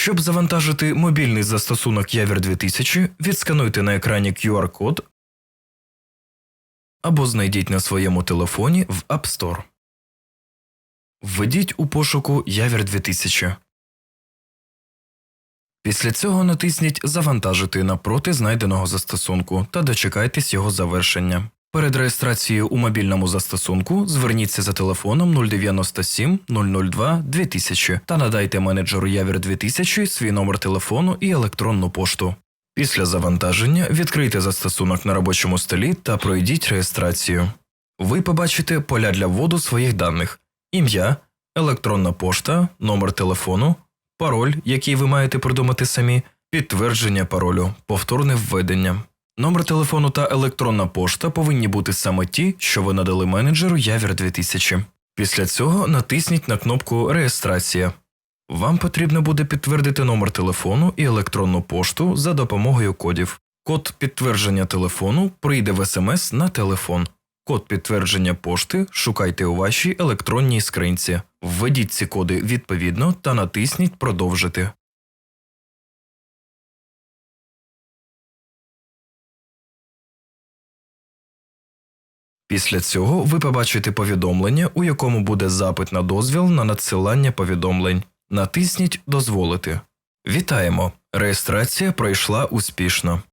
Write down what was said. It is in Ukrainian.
Щоб завантажити мобільний застосунок Явір 2000, відскануйте на екрані QR-код або знайдіть на своєму телефоні в App Store. Введіть у пошуку Явір 2000. Після цього натисніть Завантажити напроти знайденого застосунку та дочекайтесь його завершення. Перед реєстрацією у мобільному застосунку зверніться за телефоном 097 002 2000 та надайте менеджеру Явір 2000 свій номер телефону і електронну пошту. Після завантаження відкрийте застосунок на робочому столі та пройдіть реєстрацію. Ви побачите поля для вводу своїх даних: ім'я, електронна пошта, номер телефону, пароль, який ви маєте придумати самі, підтвердження паролю, повторне введення. Номер телефону та електронна пошта повинні бути саме ті, що ви надали менеджеру Явір 2000. Після цього натисніть на кнопку Реєстрація. Вам потрібно буде підтвердити номер телефону і електронну пошту за допомогою кодів. Код підтвердження телефону прийде в СМС на телефон. Код підтвердження пошти шукайте у вашій електронній скринці. Введіть ці коди відповідно та натисніть Продовжити. Після цього ви побачите повідомлення, у якому буде запит на дозвіл на надсилання повідомлень. Натисніть Дозволити. Вітаємо! Реєстрація пройшла успішно.